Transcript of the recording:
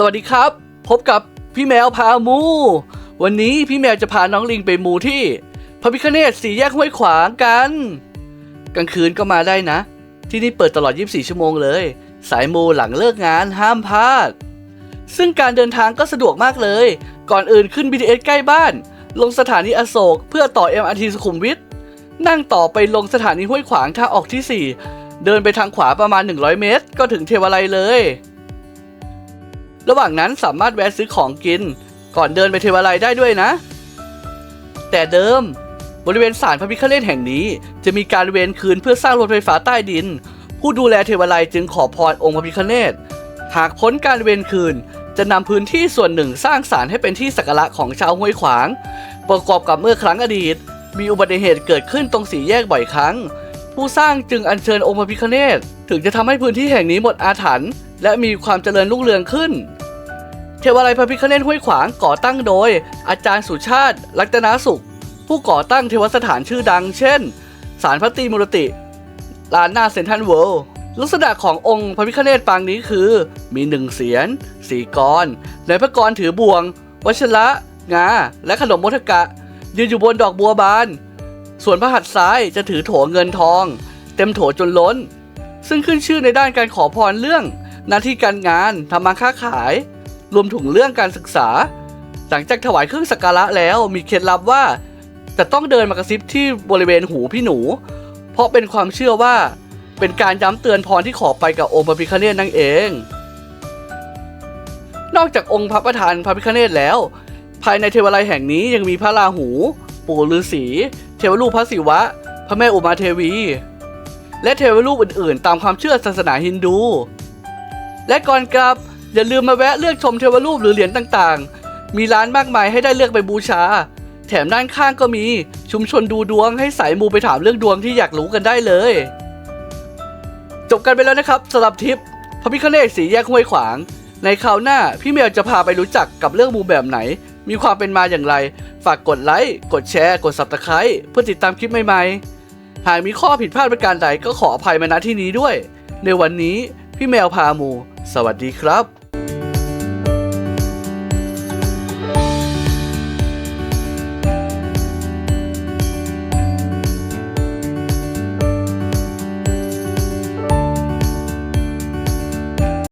สวัสดีครับ พบกับพี่แมวพามู วันนี้พี่แมวจะพาน้องลิงไปมูที่พระพิคเนตสีแยกห้วยขวางกัน กลางคืนก็มาได้นะ ที่นี่เปิดตลอด 24 ชั่วโมงเลย สายมูหลังเลิกงานห้ามพลาด ซึ่งการเดินทางก็สะดวกมากเลย ก่อนอื่นขึ้น BTS ใกล้บ้าน ลงสถานีอโศกเพื่อต่อ MRT สุขุมวิทนั่งต่อไปลงสถานีห้วยขวางทางออกที่ 4 เดินไปทางขวาประมาณ 100 เมตร ก็ถึงเทวาลัยเลย ระหว่างนั้นสามารถแวะซื้อของกิน ก่อนเดินไปเทวาลัยได้ด้วยนะ แต่เดิม บริเวณศาลพระพิฆเนศแห่งนี้ จะมีการเวนคืนเพื่อสร้างรถไฟฟ้าใต้ดิน ผู้ดูแลเทวาลัยจึงขอพรองค์พระพิฆเนศหากพ้นการเวนคืนจะนำพื้นที่ส่วนหนึ่งสร้างศาลให้เป็นที่สักการะของชาวห้วยขวาง ประกอบกับเมื่อครั้งอดีต มีอุบัติเหตุเกิดขึ้นตรงสี่แยกบ่อยครั้ง ผู้สร้างจึงอัญเชิญองค์พระพิฆเนศถึงจะทำให้พื้นที่แห่งนี้หมดอาถรรพ์ และมีความเจริญรุ่งเรืองขึ้น เทวาลัยพระพิฆเนศห้วยขวางก่อตั้งโดย อาจารย์สุชาติรักตนาสุข ผู้ก่อตั้งเทวสถานชื่อดัง เช่นศาลพระตีมุรติลานหน้าเซนทรัลเวิลด์ลักษณะขององค์พระพิฆเนศปางนี้คือ มีหนึ่งเสียนสี่กรในพระกรถือบ่วงวัชระ งา และขนมมทกะ ยืนอยู่บนดอกบัวบาน ส่วนพระหัตถ์ซ้ายจะถือโถเงินทอง เต็มโถจนล้น ซึ่งขึ้นชื่อในด้านการขอพรเรื่อง หน้าที่การงานทำมาค้าขาย รวมถึงเรื่องการศึกษา หลังจากถวายเครื่องสักการะแล้วมีเคล็ดลับว่า จะต้องเดินมากระซิบที่บริเวณหูพี่หนู เพราะเป็นความเชื่อว่า เป็นการย้ำเตือนพรที่ขอไปกับองค์พระพิฆเนศนั่นเอง นอกจากองค์พระประธานพระพิฆเนศแล้ว ภายในเทวาลัยแห่งนี้ยังมีพระราหู ปู่ฤาษีเทวรูปพระศิวะ พระแม่อุมาเทวี และเทวรูปอื่นๆ ตามความเชื่อศาสนาฮินดู และก่อนกลับ อย่าลืมมาแวะเลือกชมเทวรูปหรือเหรียญต่างๆ มีร้านมากมายให้ได้เลือกไปบูชา แถมด้านข้างก็มีชุมชนดูดวงให้สายมูไปถามเรื่องดวงที่อยากรู้กันได้เลย จบกันไปแล้วนะครับสำหรับทริปพระพิฆเนศสีแยกห้วยขวาง ในคราวหน้าพี่เมลจะพาไปรู้จักกับเรื่องมูแบบไหน มีความเป็นมาอย่างไร ฝากกดไลค์กดแชร์ กด subscribe เพื่อติดตามคลิปใหม่ๆหากมีข้อผิดพลาดประการใดก็ขออภัยมาณที่นี้ด้วย ในวันนี้ พี่แมวพามู สวัสดีครับ